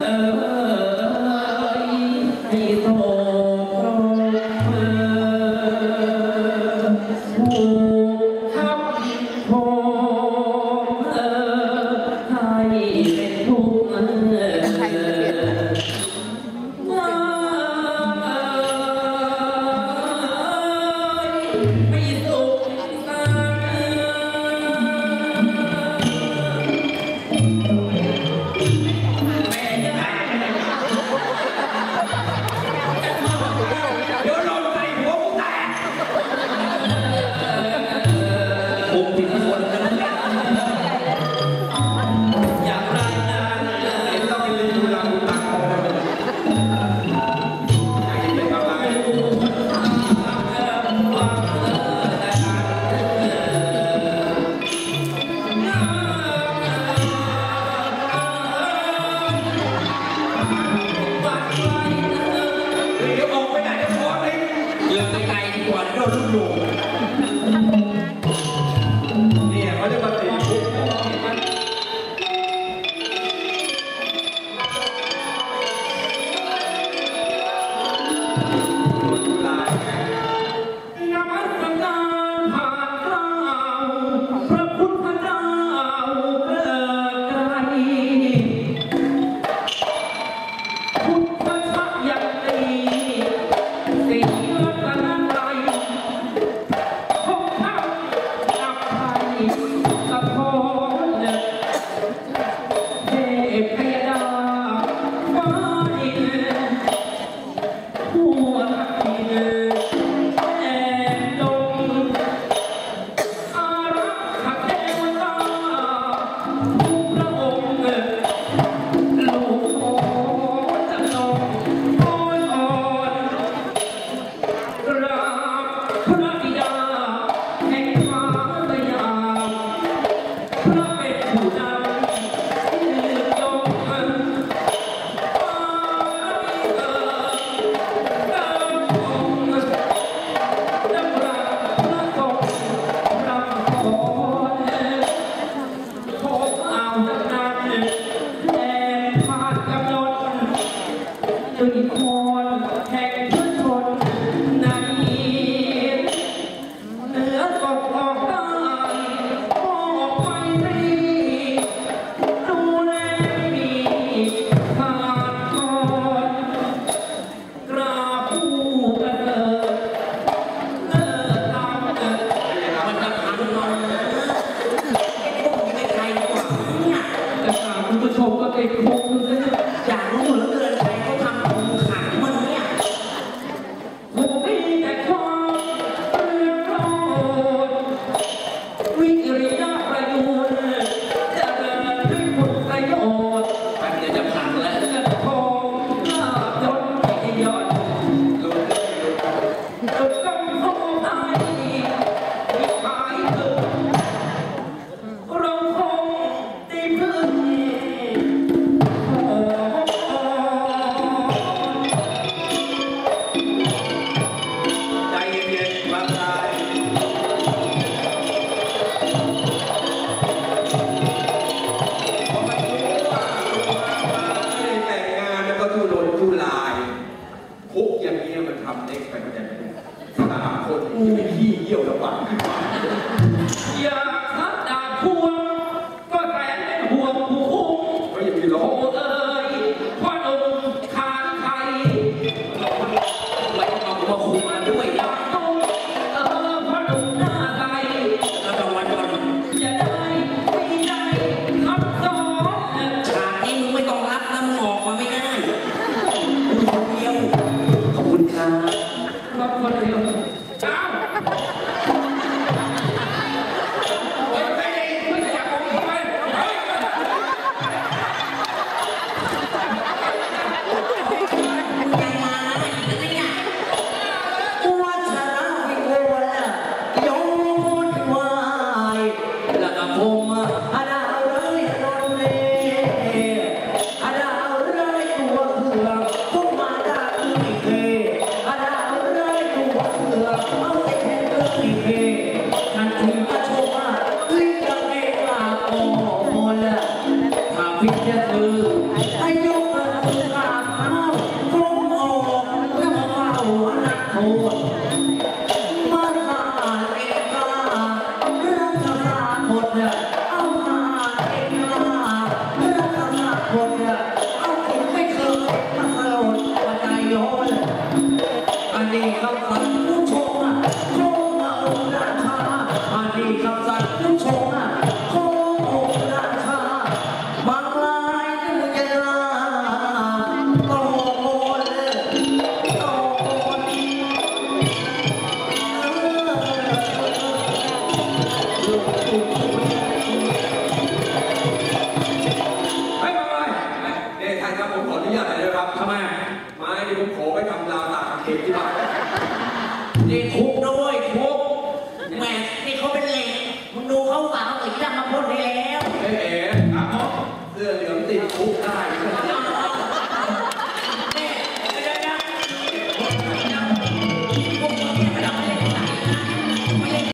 Uh... Sao? ตัวนี้ครู 过，你那皮有的。I know. ผมขออนุญาตหน่อยนะครับทำไมไม้นี่ผมขอไปทำราวตากกางเกงที่บ้านนี่คุกนะเว้ยคุกแหมนี่เขาเป็นเหล็กมึงดูเขาฝาเขาอีกดำมาพ่นได้แล้วเอ๊ะเอ๊ะครับเสื้อเหลืองติดคุกได้